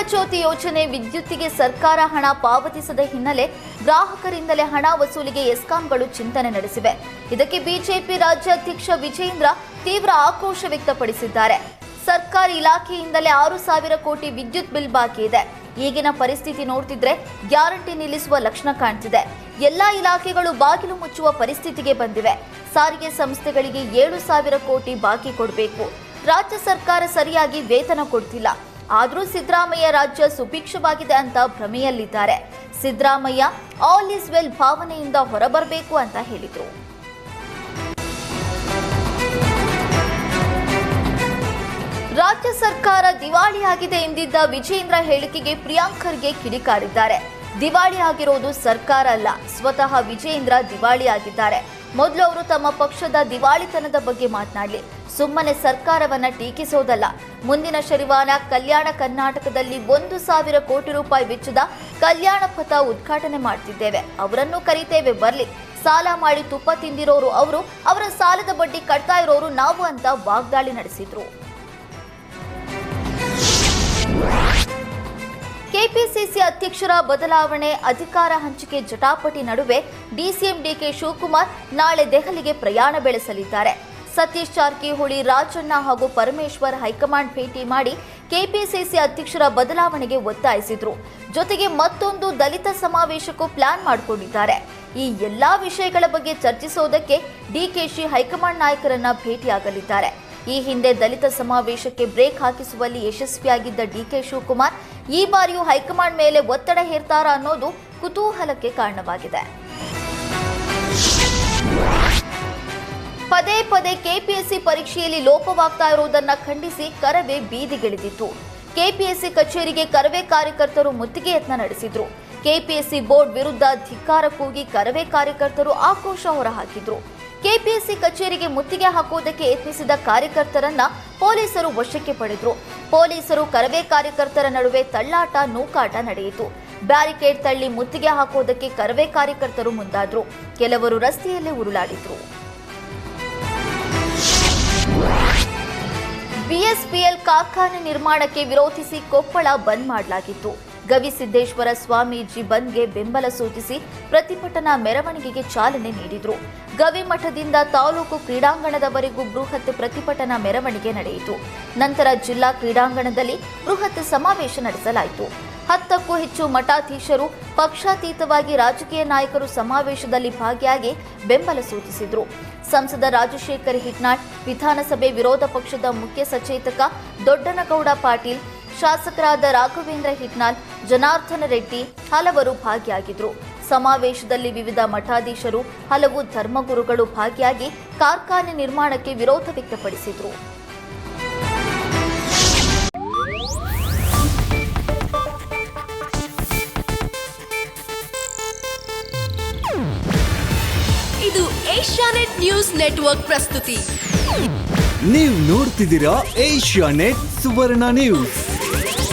ಗೃಹಜ್ಯೋತಿ ಯೋಜನೆ ವಿದ್ಯುತ್ತಿಗೆ ಸರ್ಕಾರ ಹಣ ಪಾವತಿಸದ ಹಿನ್ನೆಲೆ ಗ್ರಾಹಕರಿಂದಲೇ ಹಣ ವಸೂಲಿಗೆ ಎಸ್ಕಾಂಗಳು ಚಿಂತನೆ ನಡೆಸಿವೆ. ಇದಕ್ಕೆ ಬಿಜೆಪಿ ರಾಜ್ಯಾಧ್ಯಕ್ಷ ವಿಜೇಂದ್ರ ತೀವ್ರ ಆಕ್ರೋಶ ವ್ಯಕ್ತಪಡಿಸಿದ್ದಾರೆ. ಸರ್ಕಾರಿ ಇಲಾಖೆಯಿಂದಲೇ ಆರು ಸಾವಿರ ಕೋಟಿ ವಿದ್ಯುತ್ ಬಿಲ್ ಬಾಕಿ ಇದೆ. ಈಗಿನ ಪರಿಸ್ಥಿತಿ ನೋಡ್ತಿದ್ರೆ ಗ್ಯಾರಂಟಿ ನಿಲ್ಲಿಸುವ ಲಕ್ಷಣ ಕಾಣ್ತಿದೆ. ಎಲ್ಲಾ ಇಲಾಖೆಗಳು ಬಾಗಿಲು ಮುಚ್ಚುವ ಪರಿಸ್ಥಿತಿಗೆ ಬಂದಿವೆ. ಸಾರಿಗೆ ಸಂಸ್ಥೆಗಳಿಗೆ ಏಳು ಸಾವಿರ ಕೋಟಿ ಬಾಕಿ ಕೊಡಬೇಕು. ರಾಜ್ಯ ಸರ್ಕಾರ ಸರಿಯಾಗಿ ವೇತನ ಕೊಡ್ತಿಲ್ಲ. ಆದರೂ ಸಿದ್ದರಾಮಯ್ಯ ರಾಜ್ಯ ಸುಭಿಕ್ಷವಾಗಿದೆ ಅಂತ ಭ್ರಮೆಯಲ್ಲಿದ್ದಾರೆ. ಸಿದ್ದರಾಮಯ್ಯ ಆಲ್ ಇಸ್ ವೆಲ್ ಭಾವನೆಯಿಂದ ಹೊರಬರಬೇಕು ಅಂತ ಹೇಳಿದರು. ರಾಜ್ಯ ಸರ್ಕಾರ ದಿವಾಳಿಯಾಗಿದೆ ಎಂದಿದ್ದ ವಿಜೇಂದ್ರ ಹೇಳಿಕೆಗೆ ಪ್ರಿಯಾಂಕರ್ಗೆ ಕಿಡಿಕಾರಿದ್ದಾರೆ. ದಿವಾಳಿ ಆಗಿರೋದು ಸರ್ಕಾರ ಅಲ್ಲ, ಸ್ವತಃ ವಿಜೇಂದ್ರ ದಿವಾಳಿಯಾಗಿದ್ದಾರೆ ಮೊದಲು ಅವರು ತಮ್ಮ ಪಕ್ಷದ ದಿವಾಳಿತನದ ಬಗ್ಗೆ ಮಾತನಾಡಲಿ. ಸುಮ್ಮನೆ ಸರ್ಕಾರವನ್ನ ಟೀಕಿಸೋದಲ್ಲ. ಮುಂದಿನ ಶನಿವಾರ ಕಲ್ಯಾಣ ಕರ್ನಾಟಕದಲ್ಲಿ ಒಂದು ಸಾವಿರ ಕೋಟಿ ರೂಪಾಯಿ ವೆಚ್ಚದ ಕಲ್ಯಾಣ ಪಥ ಉದ್ಘಾಟನೆ ಮಾಡ್ತಿದ್ದೇವೆ. ಅವರನ್ನು ಕರೀತೇವೆ, ಬರಲಿ. ಸಾಲ ಮಾಡಿ ತುಪ್ಪ ತಿಂದಿರೋರು ಅವರು, ಅವರ ಸಾಲದ ಬಡ್ಡಿ ಕಟ್ತಾ ಇರೋರು ನಾವು ಅಂತ ವಾಗ್ದಾಳಿ ನಡೆಸಿದ್ರು. ಕೆಪಿಸಿಸಿ ಅಧ್ಯಕ್ಷರ ಬದಲಾವಣೆ, ಅಧಿಕಾರ ಹಂಚಿಕೆ ಜಟಾಪಟಿ ನಡುವೆ ಡಿಸಿಎಂ ಡಿಕೆ ಶಿವಕುಮಾರ್ ನಾಳೆ ದೆಹಲಿಗೆ ಪ್ರಯಾಣ ಬೆಳೆಸಲಿದ್ದಾರೆ. ಸತೀಶ್ ಜಾರಕಿಹೊಳಿ, ರಾಜಣ್ಣ ಹಾಗೂ ಪರಮೇಶ್ವರ್ ಹೈಕಮಾಂಡ್ ಭೇಟಿ ಮಾಡಿ ಕೆಪಿಸಿಸಿ ಅಧ್ಯಕ್ಷರ ಬದಲಾವಣೆಗೆ ಒತ್ತಾಯಿಸಿದ್ರು. ಜೊತೆಗೆ ಮತ್ತೊಂದು ದಲಿತ ಸಮಾವೇಶಕ್ಕೂ ಪ್ಲಾನ್ ಮಾಡಿಕೊಂಡಿದ್ದಾರೆ. ಈ ಎಲ್ಲಾ ವಿಷಯಗಳ ಬಗ್ಗೆ ಚರ್ಚಿಸೋದಕ್ಕೆ ಡಿಕೆಶಿ ಹೈಕಮಾಂಡ್ ನಾಯಕರನ್ನ ಭೇಟಿಯಾಗಲಿದ್ದಾರೆ. ಈ ಹಿಂದೆ ದಲಿತ ಸಮಾವೇಶಕ್ಕೆ ಬ್ರೇಕ್ ಹಾಕಿಸುವಲ್ಲಿ ಯಶಸ್ವಿಯಾಗಿದ್ದ ಡಿಕೆ ಶಿವಕುಮಾರ್, ಈ ಬಾರಿಯೂ ಹೈಕಮಾಂಡ್ ಮೇಲೆ ಒತ್ತಡ ಹೇರ್ತಾರಾ ಅನ್ನೋದು ಕುತೂಹಲಕ್ಕೆ ಕಾರಣವಾಗಿದೆ. ಪದೇ ಪದೇ ಕೆಪಿಎಸ್ಸಿ ಪರೀಕ್ಷೆಯಲ್ಲಿ ಲೋಪವಾಗ್ತಾ ಇರುವುದನ್ನು ಖಂಡಿಸಿ ಕರವೇ ಬೀದಿಗಿಳಿದಿತ್ತು. ಕೆಪಿಎಸ್ಸಿ ಕಚೇರಿಗೆ ಕರವೇ ಕಾರ್ಯಕರ್ತರು ಮುತ್ತಿಗೆ ಯತ್ನ ನಡೆಸಿದ್ರು. ಕೆಪಿಎಸ್ಸಿ ಬೋರ್ಡ್ ವಿರುದ್ಧ ಧಿಕ್ಕಾರ ಕೂಗಿ ಕರವೇ ಕಾರ್ಯಕರ್ತರು ಆಕ್ರೋಶ ಹೊರಹಾಕಿದ್ರು. ಕೆಪಿಎಸ್ಸಿ ಕಚೇರಿಗೆ ಮುತ್ತಿಗೆ ಹಾಕುವುದಕ್ಕೆ ಯತ್ನಿಸಿದ ಕಾರ್ಯಕರ್ತರನ್ನ ಪೊಲೀಸರು ವಶಕ್ಕೆ ಪಡೆದ್ರು. ಪೊಲೀಸರು ಕರವೇ ಕಾರ್ಯಕರ್ತರ ನಡುವೆ ತಳ್ಳಾಟ, ನೂಕಾಟ ನಡೆಯಿತು. ಬ್ಯಾರಿಕೇಡ್ ತಳ್ಳಿ ಮುತ್ತಿಗೆ ಹಾಕುವುದಕ್ಕೆ ಕರವೇ ಕಾರ್ಯಕರ್ತರು ಮುಂದಾದ್ರು. ಕೆಲವರು ರಸ್ತೆಯಲ್ಲೇ ಉರುಳಾಡಿದ್ರು. ಬಿಎಸ್ಪಿಎಲ್ ಕಾರ್ಖಾನೆ ನಿರ್ಮಾಣಕ್ಕೆ ವಿರೋಧಿಸಿ ಕೊಪ್ಪಳ ಬಂದ್ ಮಾಡಲಾಗಿತ್ತು. ಗವಿಸಿದ್ದೇಶ್ವರ ಸ್ವಾಮೀಜಿ ಬಂದ್ಗೆ ಬೆಂಬಲ ಸೂಚಿಸಿ ಪ್ರತಿಭಟನಾ ಮೆರವಣಿಗೆಗೆ ಚಾಲನೆ ನೀಡಿದರು. ಗವಿಮಠದಿಂದ ತಾಲೂಕು ಕ್ರೀಡಾಂಗಣದವರೆಗೂ ಬೃಹತ್ ಪ್ರತಿಭಟನಾ ಮೆರವಣಿಗೆ ನಡೆಯಿತು. ನಂತರ ಜಿಲ್ಲಾ ಕ್ರೀಡಾಂಗಣದಲ್ಲಿ ಬೃಹತ್ ಸಮಾವೇಶ ನಡೆಸಲಾಯಿತು. ಹತ್ತಕ್ಕೂ ಹೆಚ್ಚು ಮಠಾಧೀಶರು, ಪಕ್ಷಾತೀತವಾಗಿ ರಾಜಕೀಯ ನಾಯಕರು ಸಮಾವೇಶದಲ್ಲಿ ಭಾಗಿಯಾಗಿ ಬೆಂಬಲ ಸೂಚಿಸಿದರು. ಸಂಸದ ರಾಜಶೇಖರ್ ಹಿಟ್ನಾಳ್, ವಿಧಾನಸಭೆ ವಿರೋಧ ಪಕ್ಷದ ಮುಖ್ಯ ಸಚೇತಕ ದೊಡ್ಡನಗೌಡ ಪಾಟೀಲ್ ಶಾಸಕರಾದ ರಾಘವೇಂದ್ರ ಹಿಟ್ನಾಳ್ ಜನಾರ್ದನ ರೆಡ್ಡಿ ಹಲವರು ಭಾಗಿಯಾಗಿದ್ರು. ಸಮಾವೇಶದಲ್ಲಿ ವಿವಿಧ ಮಠಾಧೀಶರು ಹಲವು ಧರ್ಮಗುರುಗಳು ಭಾಗಿಯಾಗಿ ಕಾರ್ಖಾನೆ ನಿರ್ಮಾಣಕ್ಕೆ ವಿರೋಧ ವ್ಯಕ್ತಪಡಿಸಿದ್ರು. ಇದು ಏಷ್ಯಾನೆಟ್ ನ್ಯೂಸ್ ನೆಟ್ವರ್ಕ್ ಪ್ರಸ್ತುತಿ. ನೀವು ನೋಡ್ತಿದ್ದೀರಾ Asianet Suvarna news. Thank you.